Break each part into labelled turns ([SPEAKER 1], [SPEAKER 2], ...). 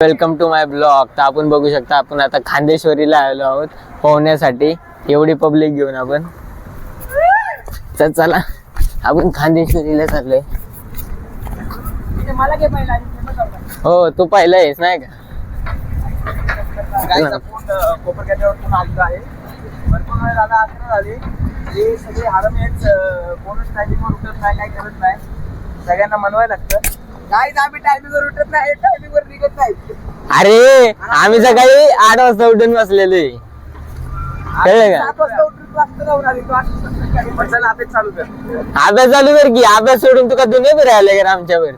[SPEAKER 1] Welcome to my blog तर आपण बघू शकता आपण आता खांदेश्वरीला आलो आहोत पोहण्यासाठी. एवढी पब्लिक घेऊन आपण. तर चला आपण खांदेश्वरीला चाललोय. हो तू पाहिलं आहेस नाही का?
[SPEAKER 2] करत नाही. सगळ्यांना मनवायला लागतं. काय आम्ही टायमिंगवर उठत नाही टायमिंगवर निघत नाही
[SPEAKER 1] अरे आम्ही सकाळी आठ वाजता उठून बसलेलो आहे. कळलं का?
[SPEAKER 2] सात वाजता उठून वाजता जाऊन आले तो आठ वाजता सकाळी. पण चला अभ्यास चालू कर
[SPEAKER 1] अभ्यास चालू कर की अभ्यास सोडून तुका दुनिया फिरायला का आमच्यावर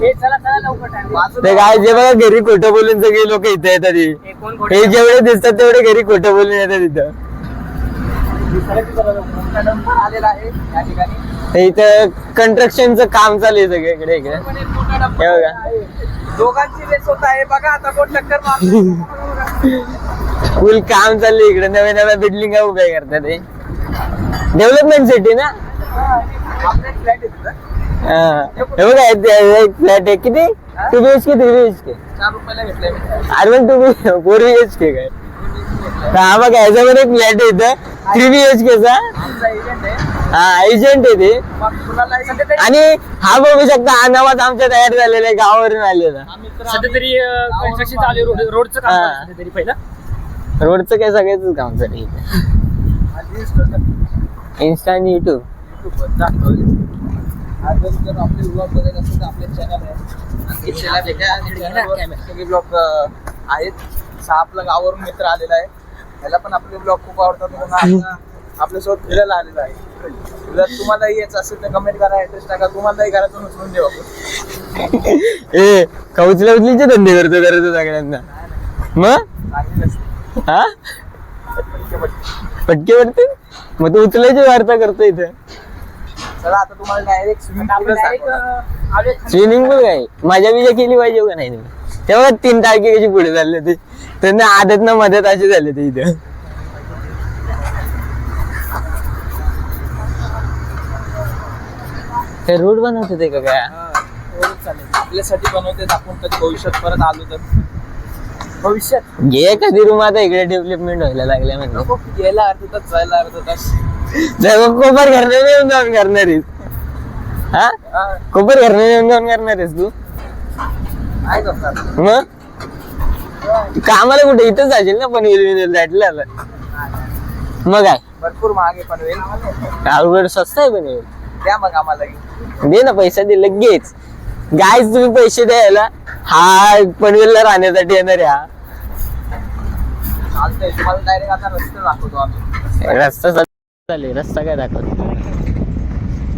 [SPEAKER 2] हे चला चला लवकर time.
[SPEAKER 1] ते काय जे बघा घरी खोटं बोलून सगळे लोक इथे येतात हे.
[SPEAKER 2] हे
[SPEAKER 1] हे जेवढे दिसतात तेवढे घरी खोटं बोलून येतात इथं
[SPEAKER 2] आलेला आहे या ठिकाणी
[SPEAKER 1] ते इथं कंस्ट्रक्शनचं काम चालू आहे सगळीकडे इकडे हे बघा.
[SPEAKER 2] दोघांची रेस होत आहे. बघा आता कोण टक्कर
[SPEAKER 1] फुल काम चाललंय इकडे. नव्या नव्या बिल्डिंग उभ्या करतात ते डेव्हलपमेंट सिटी ना?
[SPEAKER 2] फ्लॅट आहे तिथं.
[SPEAKER 1] हा. बघा इथे एक फ्लॅट आहे. किती? Two B H K three B H K. अरे पण two B four B H K काय? हा बघा याच्यावर एक फ्लॅट आहे इथं. थ्री बी एच केचा हा एजंट आहे ते. आणि हा बघू शकता हा नवाज आमच्या तयार झालेला आहे गावावरून आलेला.
[SPEAKER 2] सध्या तरी कन्स्ट्रक्शन चालू आहे रोड रोडचं काम
[SPEAKER 1] हा.
[SPEAKER 2] चालू आहे सध्या तरी पहिलं.
[SPEAKER 1] रोडचं काय सगळ्याच काम चालू आहे. इन्स्टा आणि युट्यूब
[SPEAKER 2] आहेत. सहा आपलं गावावरून मित्र आलेला आहे. त्याला पण आपले ब्लॉग खूप आवडतात आपल्यासोबत फिरायला आलेला आहे. जर तुम्हालाही यायचं असेल तर कमेंट करा ऍड्रेस टाका. तुम्हालाही घरातून उचलून देऊ
[SPEAKER 1] ए कौचल्या उचलीचे धंदे करतो करतो सगळ्यांना. मग? हा? पटके पडते मग तू उचलायची वार्ता करतो इथे.
[SPEAKER 2] चला आता तुम्हाला डायरेक्ट स्विमिंग
[SPEAKER 1] स्विमिंग पूल काय? माझ्या बिजा केली पाहिजे का नाही तुम्ही? तेव्हा तीन टाके कशी पुढे चालले ते त्यांना आदत ना मदत असे झाले ते इथं. हे रोड बनवत होते का काय?
[SPEAKER 2] आपल्यासाठी बनवते आपण कधी भविष्यात परत आलो तर. भविष्यात?
[SPEAKER 1] घे कधी रूम आता इकडे डेव्हलपमेंट व्हायला लागल्या म्हणजे
[SPEAKER 2] नको गेला अर्ध तास जायला अर्ध तास.
[SPEAKER 1] जग कोपर घरने येऊन जाऊन करणार आहेस. हा? कोपर घरने येऊन जाऊन करणार आहेस तू?
[SPEAKER 2] आहे करतात
[SPEAKER 1] मग? कामाला कुठे? इथंच जाशील ना पनवेल विनवेल दाटला मग काय?
[SPEAKER 2] भरपूर महाग आहे पनवेल
[SPEAKER 1] अवघड स्वस्त आहे पनवेल
[SPEAKER 2] द्या मग आम्हाला.
[SPEAKER 1] दे ना पैसा दे लगेच. गायच तुम्ही पैसे द्यायला हा पनवेलला राहण्यासाठी येणार आहे हा.
[SPEAKER 2] चालतंय तुम्हाला डायरेक्ट आता रस्ते दाखवतो आम्ही.
[SPEAKER 1] रस्ता चालेल रस्ता काय दाखवत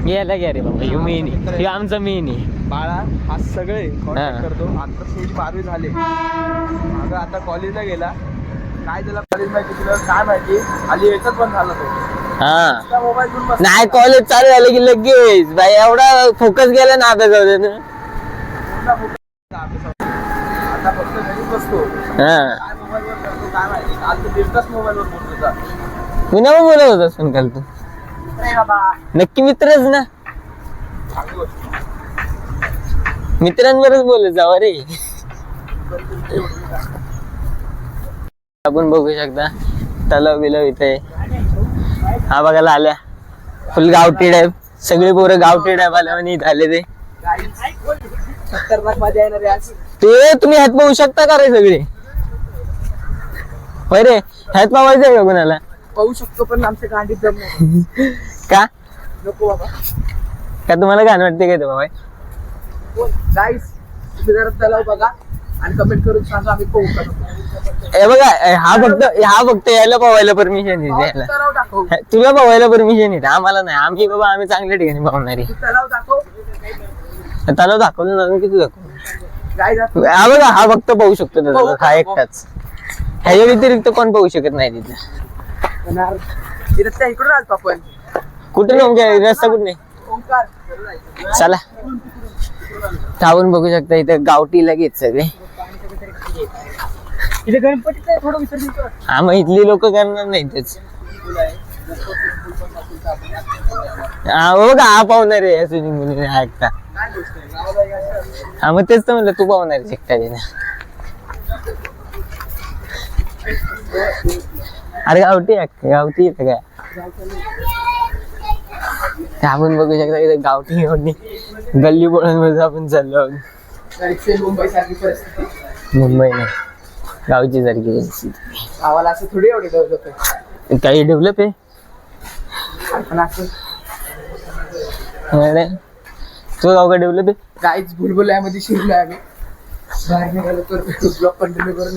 [SPEAKER 1] गेला घ्या रे बाबा ह्यो मेन हे आमचा मेन आहे.
[SPEAKER 2] बाळा हा सगळे
[SPEAKER 1] हा.
[SPEAKER 2] कॉन्टॅक्ट करतो? आता शेवटी बारावी झाले. मागं आता कॉलेजला गेला. काय त्याला कॉलेज माहिती तुला काय माहिती? आली याच्यात पण झाला तो.
[SPEAKER 1] हा.
[SPEAKER 2] मोबाईल घेऊन बस
[SPEAKER 1] नाही कॉलेज चालू झालं की लगेच. बाई एवढा फोकस गेला ना आता जाऊ दे
[SPEAKER 2] आता फक्त घरी बसतो.
[SPEAKER 1] हा.
[SPEAKER 2] काय मोबाईलवर करतो काय माहिती? काल तर दीड तास मोबाईलवर बोलत होता.
[SPEAKER 1] पुन्हा बोलत काल तू. नक्की मित्रच ना? मित्रांवरच बोलत जावा रे. आपण बघू शकता तलाव बिलाव इथे. हा बघायला आल्या फुल गावठी टाईप सगळे पोरं गावठी टाईप आल्या आणि इथे आले ते ते तुम्ही हात पाहू शकता का रे सगळे? होय रे हात पावायचं आहे का कोणाला?
[SPEAKER 2] पाहू शकतो पण आमच्या गांडीत दम नाही.
[SPEAKER 1] का?
[SPEAKER 2] नको बाबा.
[SPEAKER 1] का तुम्हाला घाण वाटते काय ते बाबा?
[SPEAKER 2] गाईस तुम्ही जरा तलाव बघा आणि कमेंट करून सांगा आम्ही पाहू का नको.
[SPEAKER 1] हे बघा हा फक्त हा फक्त यायला पवायला परमिशन आहे यायला.
[SPEAKER 2] तलाव दाखव.
[SPEAKER 1] तुला पवायला परमिशन येते आम्हाला नाही. आम्ही बाबा आम्ही चांगल्या ठिकाणी पाहणारी
[SPEAKER 2] तू तलाव दाखव.
[SPEAKER 1] त्याला दाखवलं ना किती दाखवलं?
[SPEAKER 2] गाय दाखव
[SPEAKER 1] हा बघा हा फक्त पाहू शकतो त्याचा हा एकटाच. ह्याच्या व्यतिरिक्त कोण पाहू शकत नाही तिथे?
[SPEAKER 2] इकडून आलतो आपण.
[SPEAKER 1] कुठे रस्ता कुठे
[SPEAKER 2] ओंकार.
[SPEAKER 1] चला. थांबून बघू शकता इथे गावठी लगेच सगळे.
[SPEAKER 2] इथे थोडं विसर्जन
[SPEAKER 1] हा मग इथली लोक करणार नाही तेच. हा बघा हा पाहुणार आहे हा
[SPEAKER 2] गोष्ट आहे गावाला यायचं
[SPEAKER 1] हा मग तेच तर म्हणलं तू पाहणार तिथे. अरे गावठी आहे? गावठी येतं काय ते आपण बघू शकता इथे गावठी एवढी गल्ली बोळांमध्ये आपण चाललो आहोत.
[SPEAKER 2] मुंबई सारखी परिस्थिती
[SPEAKER 1] मुंबई नाही. गावची सारखी परिस्थिती.
[SPEAKER 2] गावाला असं थोडी एवढे डेव्हलप आहे.
[SPEAKER 1] काही डेव्हलप आहे?
[SPEAKER 2] पण असं
[SPEAKER 1] अरे, तो गाव का डेव्हलप आहे?
[SPEAKER 2] काहीच भुलभुलयामध्ये शिरलोय आम्ही. बाहेर निघालो तर ब्लॉक कंटिन्यू करून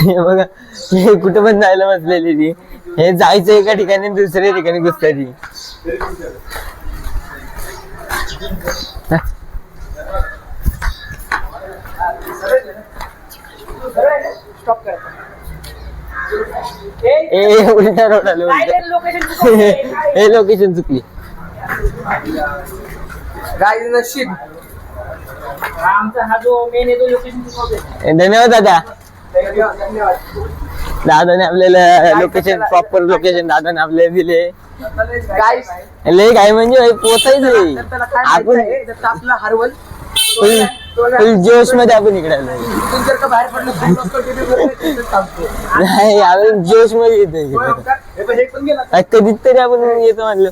[SPEAKER 1] हे बघा हे कुठे पण जायला बसलेली ती. हे जायचं एका ठिकाणी दुसऱ्या ठिकाणी घुसता ती
[SPEAKER 2] स्टॉप करा
[SPEAKER 1] ए उलटा रोड आलो हे लोकेशन चुकली.
[SPEAKER 2] गाई नशीब.
[SPEAKER 3] आमचा हा जो मेन आहे तो लोकेशन
[SPEAKER 1] ए, धन्यवाद दादा. दादाने आपल्याला लोकेशन प्रॉपर लोकेशन दादाने आपल्याला दिले.
[SPEAKER 2] गाईस
[SPEAKER 1] लय काय म्हणजे
[SPEAKER 2] पोचायचं
[SPEAKER 1] आपण
[SPEAKER 2] आपला हरवल
[SPEAKER 1] फुल जोशमध्ये आपण इकडे आलो. नाही आपण जोशमध्ये येतो
[SPEAKER 2] होय,
[SPEAKER 1] तरी आपण येतो म्हणलं.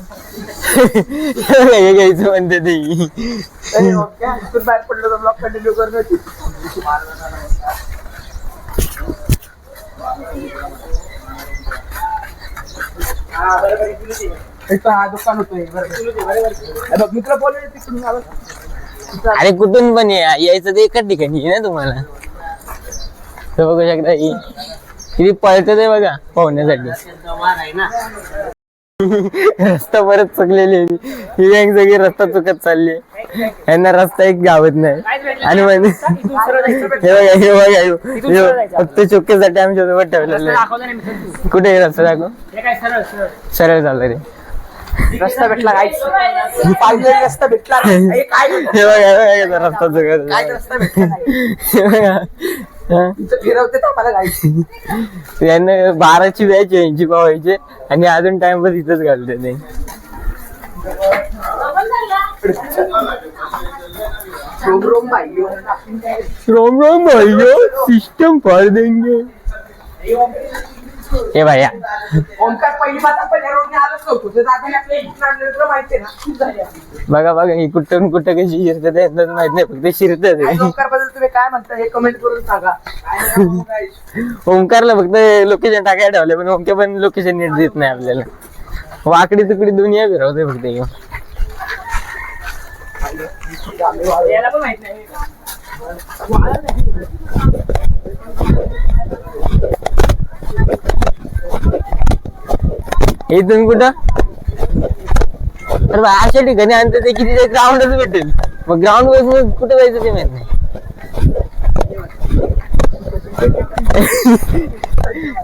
[SPEAKER 1] हे घ्यायचं म्हणते ते.
[SPEAKER 2] बाहेर पडलो तर ब्लॉक कंटिन्यू करून हा दुकान बघ मित्र बोलले तिकडून
[SPEAKER 1] अरे कुठून पण या यायचं ते एकाच ठिकाणी आहे ना तुम्हाला? बघू शकता किती पळत ते बघा पोहण्यासाठी. रस्ता परत चुकलेली आहे. ही गँग सगळी रस्ता चुकत चालली आहे. यांना रस्ता एक गावत नाही. आणि म्हणजे हे बघा हे बघा हे फक्त चुकीसाठी आमच्यासोबत ठेवलेलं आहे. कुठे आहे रस्ता दाखव?
[SPEAKER 3] काय सरळ सरळ.
[SPEAKER 1] सरळ चाललं रे.
[SPEAKER 2] रस्ता भेटला पाहिजे रस्ता भेटला. हे काय
[SPEAKER 1] हे बघा हे रस्ता चुकत
[SPEAKER 2] काय रस्ता भेटला नाही.
[SPEAKER 1] हे बघा.
[SPEAKER 2] इथं फिरवते तर मला गाईस
[SPEAKER 1] यांना बाराची बॅच यांची पावायची आणि अजून टाइमपास इथंच घालते ते.
[SPEAKER 2] रोम रोम भाईयो
[SPEAKER 1] रोम रोम भैया सिस्टम फाड़ देंगे. हे भैया
[SPEAKER 2] ओमकार पहिली बात आपण या रोडने आलोच नव्हतो ते दादाने आपल्या इथून आणलेलं तुला माहिती आहे ना खूप झाली आपली.
[SPEAKER 1] बघा बघा ही कुठून कुठं कशी शिरतात यांनाच माहीत नाही फक्त
[SPEAKER 2] आणि ओमकारबद्दल तुम्ही काय म्हणता हे कमेंट करून सांगा काय नका म्हणू guys.
[SPEAKER 1] ओमकारला फक्त लोकेशन टाकायला ठेवले पण ओमके पण लोकेशन नीट देत नाही आपल्याला वाकडी तुकडी दुनिया फिरवते फक्त ह्यो.
[SPEAKER 3] याला पण माहीत नाही
[SPEAKER 1] तुम्ही कुठं? अरे बा, अशा ठिकाणी आणतं ते किती ग्राउंडच भेटेल. मग ग्राउंड वर कुठे जायचं ते माहीत नाही.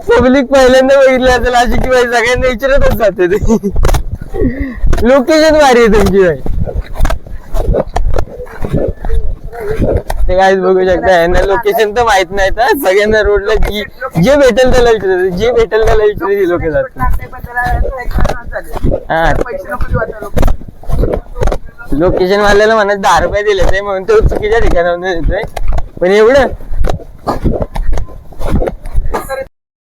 [SPEAKER 1] पब्लिक पहिल्यांदा बघितलं असेल अशी की बाई सगळ्यांना विचारतच जाते ते. लोकेशन भारी आहे तुमची बाई. ते काय बघू शकता यांना लोकेशन तर माहीत नाही. तर सगळ्यांना रोडला जी जे भेटेल त्याला विचारते जे भेटेल त्याला विचारते लोक जातात. हा. लोकेशन वाल्याला म्हणत दहा रुपये दिले ते म्हणून तो चुकीच्या ठिकाणावर देतोय पण एवढं?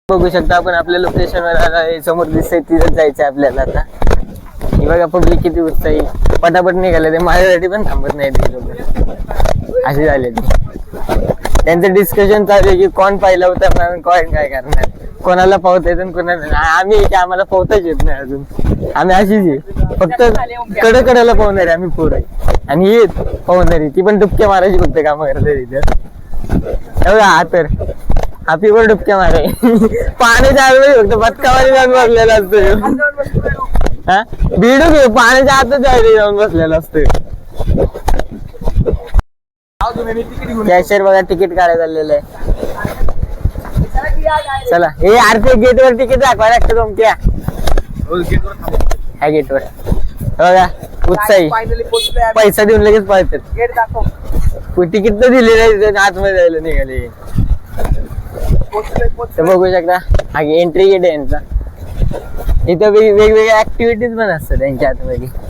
[SPEAKER 1] बघू शकता आपण आपल्या लोकेशन वर आलोय. समोर दिसतंय तिथं जायचंय आपल्याला आता. हे बघा पब्लिक किती उत्साही. पटापट निघाले ते माझ्यासाठी पण थांबत नाही ते लोक. असे झाले त्यांचं डिस्कशन चालू आहे की कोण पाहिलं उतरणार कोण काय करणार. कोणाला पावता येतं कोणाला आम्ही की आम्हाला पावताच येत नाही अजून. आम्ही अशीच आहे. फक्त कडे कडेला पाहणार आहे आम्ही पुढे आणि ही आहेत पाहणारी ती पण डुबक्या मारायची फक्त कामं करते तिथे एवढा हा तर. हापी पण डुबक्या मारे. पाण्याच्या चालू फक्त बदकावारी जाऊन बसलेला असतो हा? बिडू घेऊ पाण्याच्या आतच जाऊन बसलेला असतो
[SPEAKER 2] तिकीट
[SPEAKER 1] कॅशियर बघा तिकीट काढायला चाललेलं आहे. चला हे आरती गेट वर तिकीट दाखवा लागतं तुमच्या ह्या गेट वर. बघा उत्साही. पैसा देऊन लगेच पळतात.
[SPEAKER 2] गेट दाखव
[SPEAKER 1] तिकीट तर दिलेलं आहे आतमध्ये जायला निघाले. तर बघू शकता हा एंट्री गेट आहे यांचा. इथं वेग- वेगवेगळ्या ऍक्टिव्हिटीज पण असतात त्यांच्या आतमध्ये हे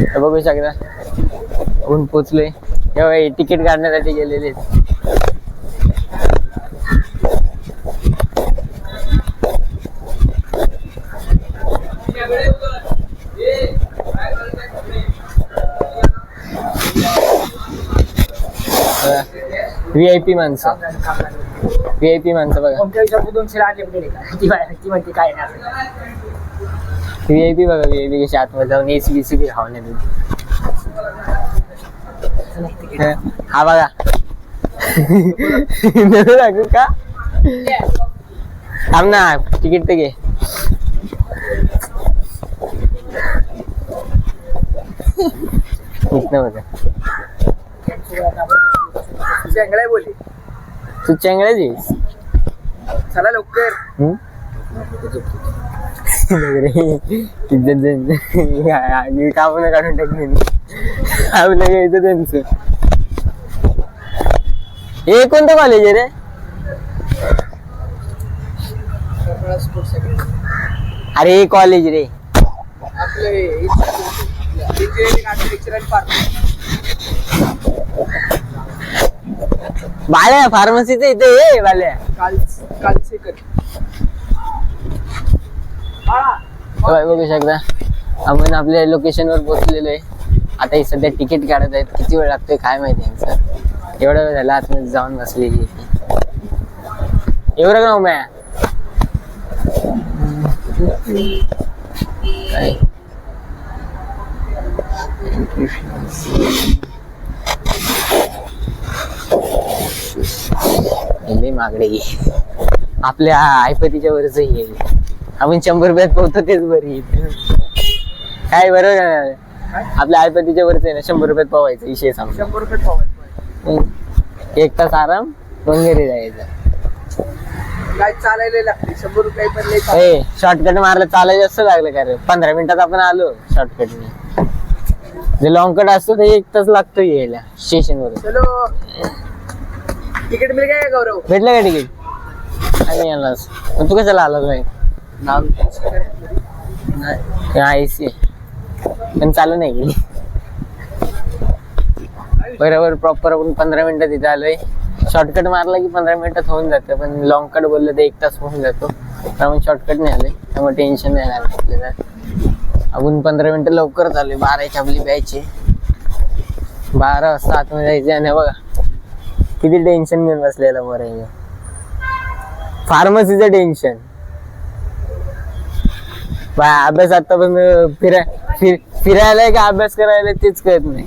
[SPEAKER 1] बघू शकता. ऊन पोचलोय तेव्हा तिकीट काढण्यासाठी गेलेले व्ही आय पी माणसं. व्ही आय पी माणसं बघा.
[SPEAKER 3] आमच्या दोनशे आणले म्हणते काय नाही
[SPEAKER 1] व्ही आय पी बघा व्ही आय पी कशी आतमध्ये जाऊन एसी बी सी बी खाऊन येते. हा बघा. दाखवू का? थांब ना तिकीट तर घे. बघा.
[SPEAKER 2] बोली
[SPEAKER 1] तू आहेस.
[SPEAKER 2] चला लवकर.
[SPEAKER 1] द्यायचं. मी कापून काढून टाकले आपलं घ्यायचं त्यांचं हे कोणतं कॉलेज आहे रे अरे कॉलेज रे बाल्या फार्मसीचं इथे ये बाल्या
[SPEAKER 2] काल कालचे कर
[SPEAKER 1] बघू शकता. आपण आपल्या लोकेशन वर पोहोचलेलो आहे. आता ही सध्या तिकीट काढत आहेत. किती वेळ लागतोय काय माहिती यांचं एवढा वेळ झाला आतमध्ये जाऊन बसलेली एवढं का मॅ काय? मागडे आपल्या आयपतीच्या वरच ये आपण शंभर रुपयात पोहतो तेच बरी काय बरोबर आहे? ना? आपल्या ऐपतीच्या वरच आहे ना शंभर रुपयात पोवायचं विषय सांग.
[SPEAKER 2] शंभर रुपये पावायचं
[SPEAKER 1] एक तास आराम मग घरी जायचं.
[SPEAKER 2] चालायला लागते? शंभर रुपये पण लई चाल-
[SPEAKER 1] ए शॉर्टकट मारलं चालायचं जास्त लागलं का रे? पंधरा मिनिटात आपण आलो शॉर्टकटने जे लॉंग कट असतो ते एक तास लागतो यायला स्टेशन वर
[SPEAKER 2] चलो. तिकीट मिळ काय गौरव?
[SPEAKER 1] भेटलं का तिकीट? आणि मग तू कशाला आलास नाही आय सी पण चालू नाही गेली. बरोबर प्रॉपर आपण पंधरा मिनिटात तिथे आलोय. शॉर्टकट मारला की पंधरा मिनिटात होऊन जातं पण लॉंग कट बोललं तर एक तास होऊन जातो. त्यामुळे शॉर्टकट नाही आलोय. त्यामुळे टेन्शन नाही आलं आपल्याला. अजून पंधरा मिनिटं लवकरच चालू बाराची आपली बॅच आहे. बारा वाजता आतमध्ये जायचे आणि बघा किती टेन्शन घेऊन बसलेलं बरं फार्मसीचं टेन्शन अभ्यास आतापासून फिराय फिर फिरायला का अभ्यास करायला तेच कळत नाही.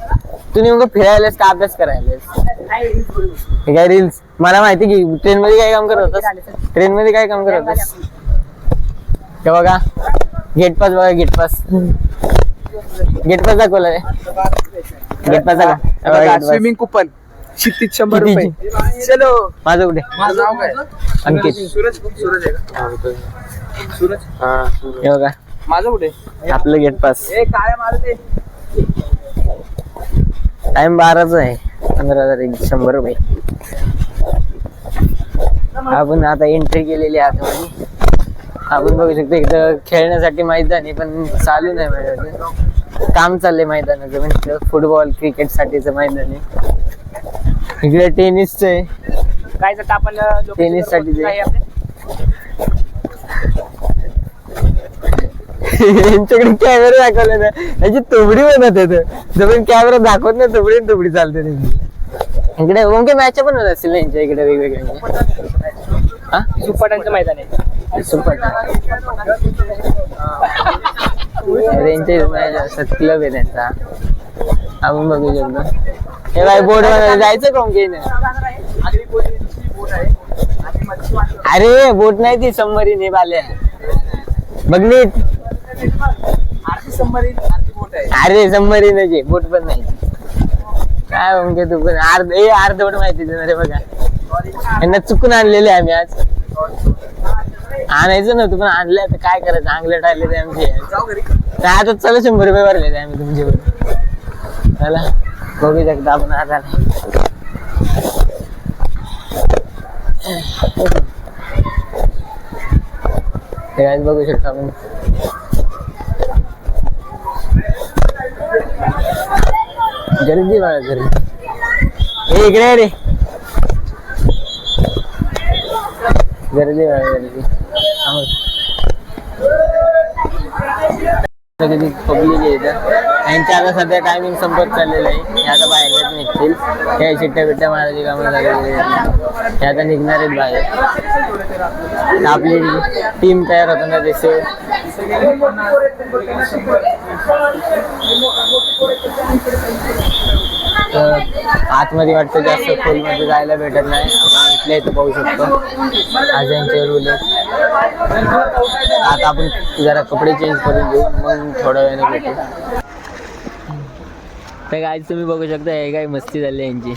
[SPEAKER 1] तू नेमकं फिरायलास का अभ्यास करायलास हे काय रील्स मला माहिती की ट्रेन मध्ये काय काम करत होतास? ट्रेन मध्ये काय काम करत होतास? हे बघा गेट पास बघा गेट पास गेट पास दाखवला रे गेट पास दाखव.
[SPEAKER 2] स्विमिंग कुपन शिस्तीत शंभर? रुपये. चलो.
[SPEAKER 1] माझं कुठे?
[SPEAKER 2] माझं नाव काय?
[SPEAKER 1] अंकित.
[SPEAKER 2] सूरज सूरज आहे का? सूरज?
[SPEAKER 1] हे बघा.
[SPEAKER 2] माझं कुठे?
[SPEAKER 1] आपलं गेट पास
[SPEAKER 2] ए काय ते
[SPEAKER 1] टाइम बाराच आहे. पंधरा हजार एक शंभर रुपये. आपण आता एंट्री केलेली आहे आतमध्ये. आपण बघू शकतो इथं खेळण्यासाठी मैदान आहे पण चालू नाही मैदान काम चाललंय मैदानाचं म्हणजे फुटबॉल क्रिकेट साठीचं मैदान आहे. इकडे टेनिसचं आहे.
[SPEAKER 3] काय आपण वर
[SPEAKER 1] साठी यांच्याकडे कॅमेरा दाखवले ना. याची तुबडी बनत येत जर कॅमेरा दाखवत नाही तुबडी तुबडी चालते त्यांची. इकडे ओंके मॅच पण होत असतील ना यांच्या इकडे वेगवेगळ्या? हा?
[SPEAKER 3] झुपाटांचं मैदान. आहे
[SPEAKER 1] सुपर त्यांचे क्लब आहे त्यांचा. आपण बघू शकतो. हे बाय बोर्ड जायचं का अरे बोट नाही ती बाल्या बघली
[SPEAKER 2] सबमरीन आरती बोट आहे.
[SPEAKER 1] अरे सबमरीन आहे बोट पण नाही. काय ओंके तू पण अर्ध हे अर्धवट माहिती रे बघा. यांना चुकून आणलेले आम्ही आज. आणायचं नव्हतं पण आणलं आता. काय करायचं? अंगलट आले ते आमचे तर आता चला शंभर रुपये भरले आम्ही तुमचे. चला. बघू शकता आपण आता हे बघू शकता आपण. गर्दी बघा गर्दी ए इकडे रे. गर्दी बघा गर्दी कधी पब्लिक आहे इथं. यांच्या आता सध्या टायमिंग संपत चाललेलं आहे. आता बाहेरच निघतील. काही शिट्ट्या बिट्ट्या मारायची कामं लागलेली हे आता निघणार आहेत बाहेर. आपली टीम तयार होताना ना तर आतमध्ये वाटतं जास्त खोलमध्ये जायला भेटत नाही. आपण इथल्या इथं पाहू शकतो. आज यांचे रूल आता आपण जरा कपडे चेंज करून घेऊ. मग थोड्या वेळाने भेटू. तर काय तुम्ही बघू शकता हे काय मस्ती झाली यांची.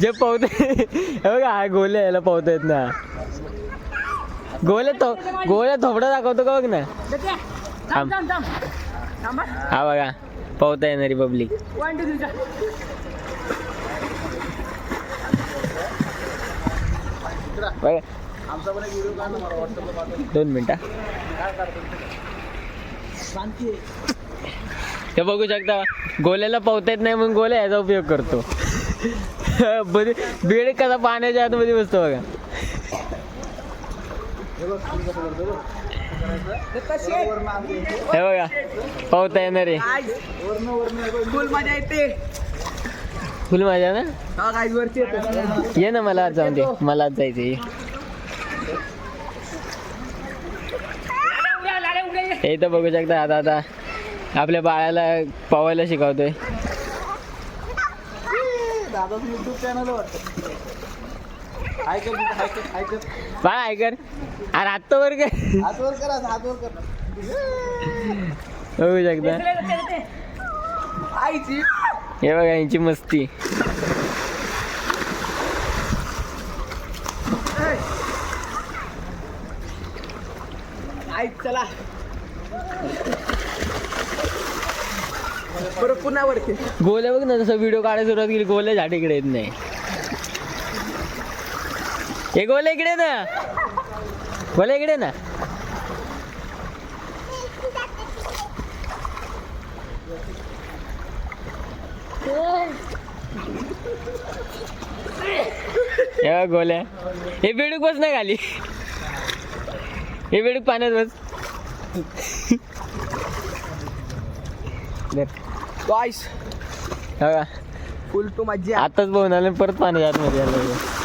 [SPEAKER 1] जे पावते हे बघा हा गोले याला पावता येत ना गोले तो गोले थोबडा दाखवतो का बघ ना? हा बघा पावता येणारी पब्लिक दोन मिनिटं. ते बघू शकता गोल्याला पावता येत नाही म्हणून गोल्या याचा उपयोग करतो. बरी बेड कसा पाण्याच्या आतमध्ये बसतो बघा. हे बघा पावता येणार आहे.
[SPEAKER 2] फुल मजा येते
[SPEAKER 1] फुल माझ्या ना? ये ना मला आज जाऊन दे. मला आज जायचं हे तर बघू शकता आता आता आपल्या बाळाला पवायला शिकवतोय.
[SPEAKER 2] दादाचं युट्यूब चॅनल वाटतं कर
[SPEAKER 1] बाळ ऐकर अरे आत्ता वर काय
[SPEAKER 2] हात वर करा हात वर कर.
[SPEAKER 1] बघू शकता.
[SPEAKER 2] आईची.
[SPEAKER 1] हे बघा यांची मस्ती.
[SPEAKER 2] आई चला. बरं पुन्हा वरती
[SPEAKER 1] गोल्या बघ ना जसं व्हिडिओ काढायला सुरुवात केली गोल्या झाड इकडे येत नाही. हे गोल्या इकडे ना. गोल्या इकडे ना. हे गोल्या. हे बेडूक बस नाही खाली. हे बेडूक पाण्यात बस.
[SPEAKER 2] गाईस
[SPEAKER 1] बघा
[SPEAKER 2] फुल टू मज्जा
[SPEAKER 1] आताच बघून आलं परत पाणी आतमध्ये आलं बघा.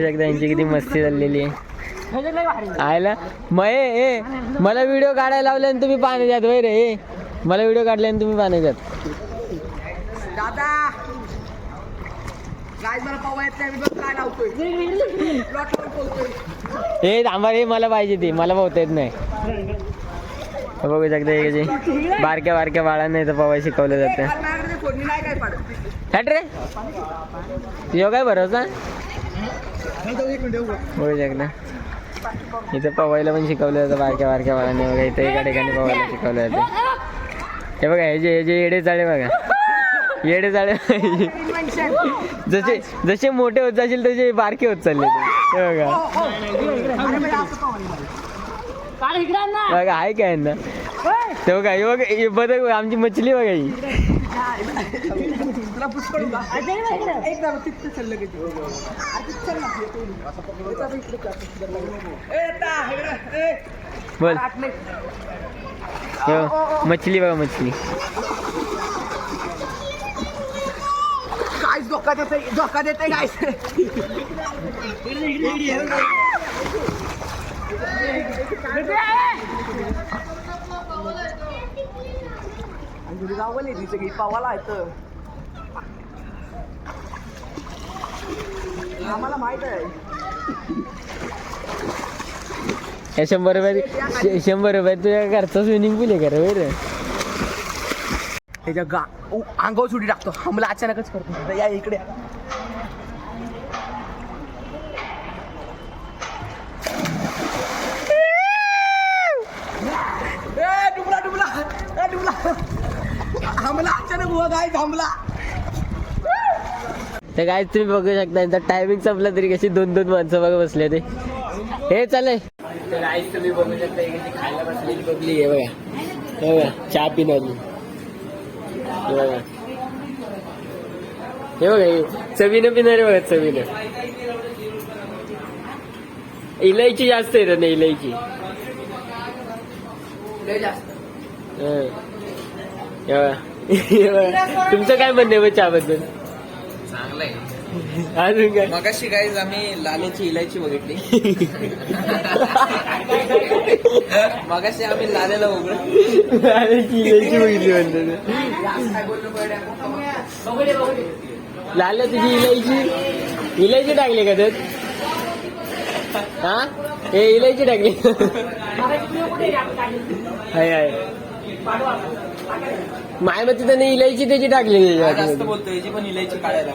[SPEAKER 1] शकता यांची किती मस्ती चाललेली आहे. आयला मये ए मला व्हिडिओ काढायला लावले आणि तुम्ही पाणी द्यात वय रे मला व्हिडिओ काढले आणि तुम्ही पाणी द्यात
[SPEAKER 2] दादा. मला येत नाही काय लावतोय. हे
[SPEAKER 1] ए थांबा रे मला पाहिजे ती. मला पोहता येत नाही बघू शकता हे बारक्या बारक्या बाळांना इथं पवाय शिकवलं जातं.
[SPEAKER 2] काय
[SPEAKER 1] हट रे. तुझ्या काय भरोसा?
[SPEAKER 2] एक
[SPEAKER 1] बघू शकता. इथं पवायला पण शिकवलं जातं बारक्या बारक्या बाळांनी. बघा इथं एका ठिकाणी पवायला शिकवलं जातं. हे बघा हे जे हे जे येडे चाळे बघा. येडे चाळे. जसे जसे मोठे होत जाशील तसे बारके होत चालले बघा बघा आहे काय ना ते बघा हे बघा हे बघा आमची मछली बघा ही.
[SPEAKER 2] तुला
[SPEAKER 1] मछली बघा मछली.
[SPEAKER 2] गाईस धोका देते धोका देते गाईस गावले तिचं पावाला येतं आम्हाला माहीत आहे
[SPEAKER 1] शंभर रुपये शंभर रुपये तुझ्या घरचा स्विमिंग पूल आहे का रे?
[SPEAKER 2] त्याच्या गा अंगावर सुटी टाकतो. आम्हाला अचानकच करतो. या इकडे. ए, डुबला डुबला. ए, डुबला. थांबला अचानक हुआ गाय थांबला
[SPEAKER 1] तर काय तुम्ही बघू शकता यांचा टायमिंग संपला तरी कशी दोन दोन माणसं बघा बसले ते हे चालेल तर आईच तुम्ही बघू शकता खायला बसलेली बघली आहे बघा. हे बघा चहा पिणारी हे बघा चवीनं पिणारे बघा चवीनं इलायची जास्त येतात ना इलायची हं. हे. हे. तुमचं काय म्हणणं आहे मग चहाबद्दल
[SPEAKER 2] चांगलंय
[SPEAKER 1] अजून काय?
[SPEAKER 2] मगाशी गाईज आम्ही लालेची इलायची बघितली. मगाशी आम्ही लालेला बघलो
[SPEAKER 1] अरे ती इलायची बघितली म्हणतो
[SPEAKER 3] बघू दे बघू दे
[SPEAKER 1] लाल तुझी इलायची? इलायची टाकली का त्यात? हा? हे इलायची टाकली. हाय हाय.
[SPEAKER 3] पाठवा आपण.
[SPEAKER 1] माय मग तिथं नाही. इलायची त्याची टाकली
[SPEAKER 2] जास्त. बोलतो याची पण इलायची काढायला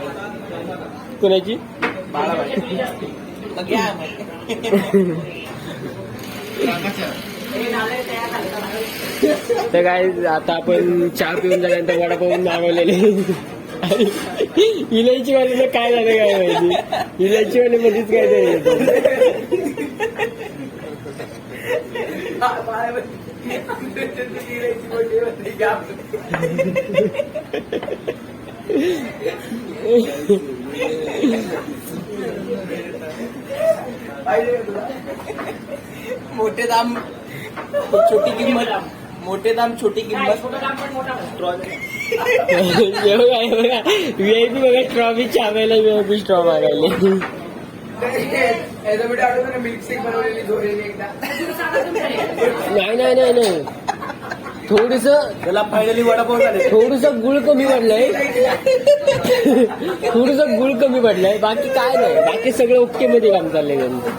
[SPEAKER 1] कोणाची तर काय आता आपण चहा पिऊन झाल्यानंतर वडापाव मागवलेले. इलायची वाली काय झालं काय माहिती? इलायची वाली मध्येच काय तरी
[SPEAKER 2] मोठे दाम छोटी किंमत. मोठे दाम छोटी किंमत.
[SPEAKER 1] बघा बघा. व्हीआयपी बघा ट्रॉफी छापायला व्हीआयपी स्ट्रॉ मागायले. नाही नाही नाही नाही. थोडस
[SPEAKER 2] त्याला फायनली वडापाव झाले.
[SPEAKER 1] थोडस गुळ कमी पडलंय थोडस गुळ कमी पडलंय बाकी काय नाही. बाकी सगळं ओके मध्ये काम चाललंय त्यांचं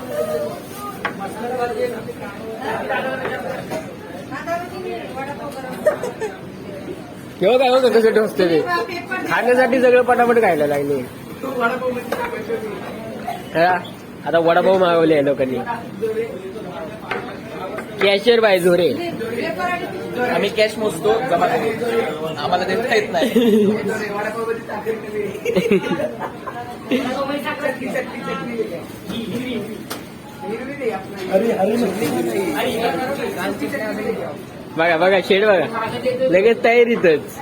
[SPEAKER 1] केव्हा काय होतं कसं टोचतं ते? खाण्यासाठी सगळं पटापट खायला लागले. हा, आता वडापाव मागवले आहे लोकांनी. कॅशियर बाय झोरे
[SPEAKER 2] आम्ही कॅश मोजतो जमा. आम्हाला देता येत नाही.
[SPEAKER 1] बघा बघा शेड बघा. लगेच तयारीतच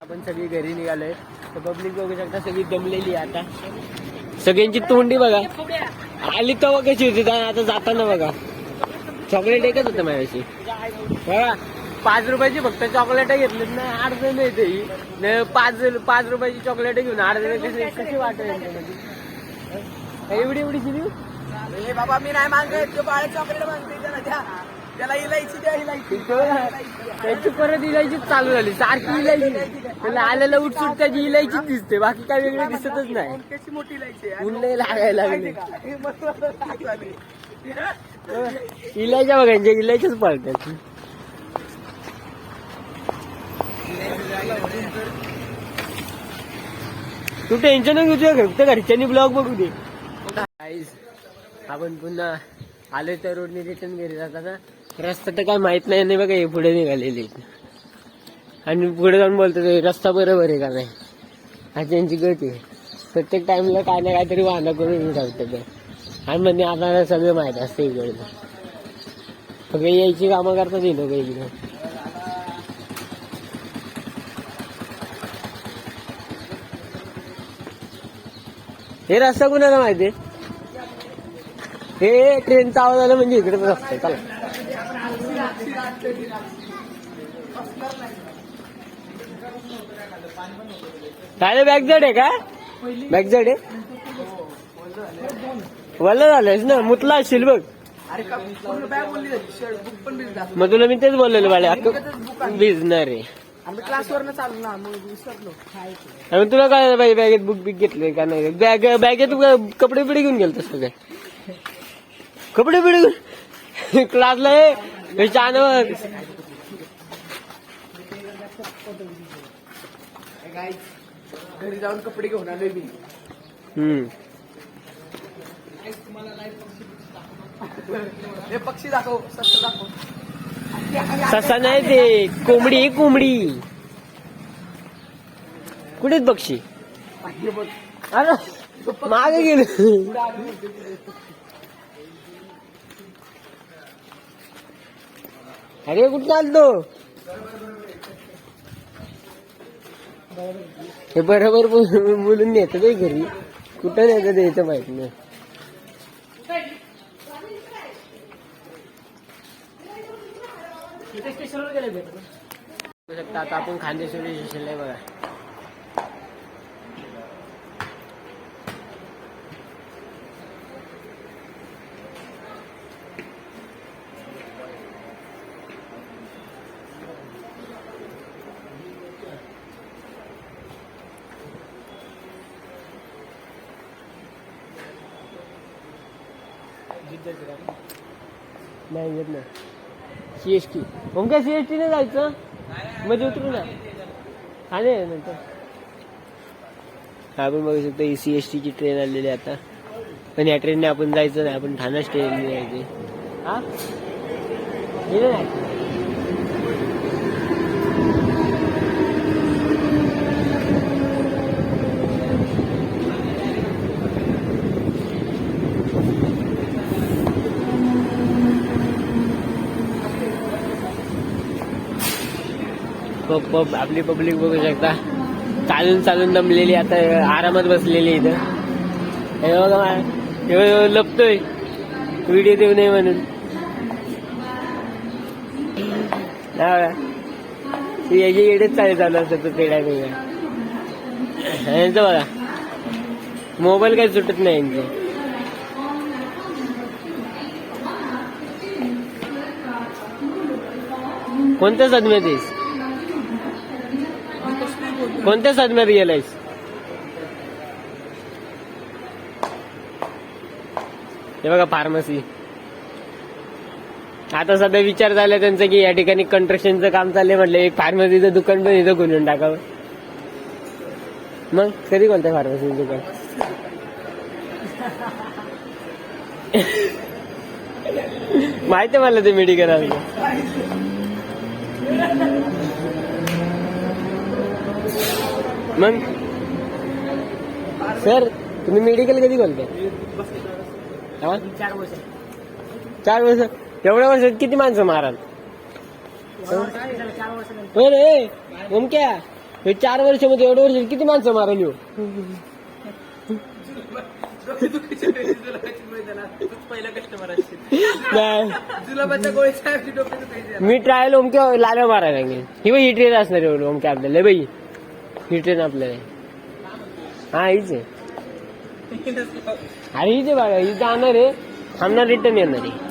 [SPEAKER 1] आपण सगळी घरी निघालोय तर पब्लिक बघू शकता सगळी दमलेली आहे आता सगळ्यांची तोंडी बघा. आली तवा कशी होती? आता जाताना बघा. चॉकलेट एकच होतं माझ्याशी. बघा पाच रुपयाची फक्त चॉकलेट घेतली. ना आठ जण येते ही. पाच पाच रुपयाची चॉकलेट घेऊन आठ जण कशी कशी वाटत एवढी एवढी शिरी
[SPEAKER 2] बाबा मी नाही मागत. चॉकलेट मागते त्याला द्या त्याला इलायची द्या इलायची.
[SPEAKER 1] त्याची परत इलायची चालू झाली सारखी इलायची. त्याला आलेलं उठसूट त्याची इलायचीच दिसते बाकी काय वेगळं दिसतच नाही.
[SPEAKER 2] मोठी इलायची आहे?
[SPEAKER 1] ऊन लय लागायला लागले.
[SPEAKER 2] हे मस्त लाग लागली.
[SPEAKER 1] इलायच्या बघायच्या इलायच्याच पळतात. तू टेन्शन घेऊ तुझ्या फक्त घरच्यांनी ब्लॉग बघू दे. Guys, आपण पुन्हा आलोय त्या रोडने रिटर्न घरी जाताना. रस्ता तर काय माहीत नाही नाही बघा हे पुढे निघालेले. आणि पुढे जाऊन बोलतो ते रस्ता बरोबर आहे का नाही? हा त्यांची गती आहे. प्रत्येक टाइमला काय ना काहीतरी वाहनं करून ठेवतात ते. आणि म्हणजे आपल्याला सगळं माहीत असतं इकडे. फक्त यायची कामं करतात ही लोक इकडे. हे रस्ता कुणाला माहिती आहे? हे ट्रेनचा आवाज आला म्हणजे इकडेच रस्ता आहे. चला. काय बॅक जड आहे का? बॅक जड आहे? वल्ल झालंयस ना मुतला असशील बघ. मग तुला मी तेच बोललेलो बाळे भिजणार आहे.
[SPEAKER 2] चालू ना मग विसरलो.
[SPEAKER 1] तुला काय बाई बॅगेत बुक बिक घेतले का नाही? बॅग बॅगेत कपडे बिडे घेऊन गेलतस सगळे कपडे बिडे घेऊन? क्लासला हे चानवर
[SPEAKER 2] घरी जाऊन कपडे घेऊन आलोय मी.
[SPEAKER 1] हम्म.
[SPEAKER 2] हे पक्षी दाखव सस्त दाखव.
[SPEAKER 1] ससा नाही ते कोंबडी कोंबडी. कुठेच पक्षी? अरे मागे गेलो. अरे कुठं चालतो? हे बरोबर बोलून नेतं ते घरी. कुठं नेतं द्यायचं माहीत नाही.
[SPEAKER 3] स्टेशनवर गेले भेटत
[SPEAKER 1] शकता आता आपण खांदेश्वरी स्टेशनला बघा. नाही येत नाही. सीएसटी मग काय सी एस टीने जायचं? मध्ये उतरू ना. हा नंतर. आपण बघू शकतो ही सीएसटी ची ट्रेन आलेली आहे आता. पण या ट्रेनने आपण जायचं नाही आपण ठाणा स्टेशनने जायचे. हा? गेलं नाही पब आपली पब्लिक बघू शकता. चालून चालून दमलेली आता आरामात बसलेली इथं. हे बघा हे लपतोय. व्हिडिओ देऊ नये म्हणून. हा याची येडेच चालू चालू असतं तो पेढा पेढा. यांचं बघा. मोबाईल काही सुटत नाही यांचे. कोणत्या सदम्यात आहेस कोणत्या सदम्यात गेलायस हे बघा फार्मसी. आता सध्या विचार झाला त्यांचा की या ठिकाणी कंस्ट्रक्शनचं काम चाललंय म्हटलं. एक फार्मसीचं दुकान पण इथं खोलून टाकावं. मग कधी कोणत्या फार्मसीचं दुकान? माहिती आहे मला ते मेडिकल आहे मग? सर तुम्ही मेडिकल कधी बोलताय? हा?
[SPEAKER 3] चार वर्ष.
[SPEAKER 1] चार वर्ष एवढ्या वर्षात किती माणसं माराल?
[SPEAKER 3] चार वर्ष
[SPEAKER 1] हो रे ओमक्या हे चार वर्षामध्ये एवढ्या वर्षात किती माणसं माराल हो? मी ट्रायल ओमक्या लाल्या मारायला ही बाई ही ट्रेन असणार एवढं ओमक्या आपल्याला. बाई. ही ट्रेन आपल्याला. हा हीच आहे. अरे हीच आहे बघा ही जाणार आहे. थांबणार रिटर्न येणार आहे.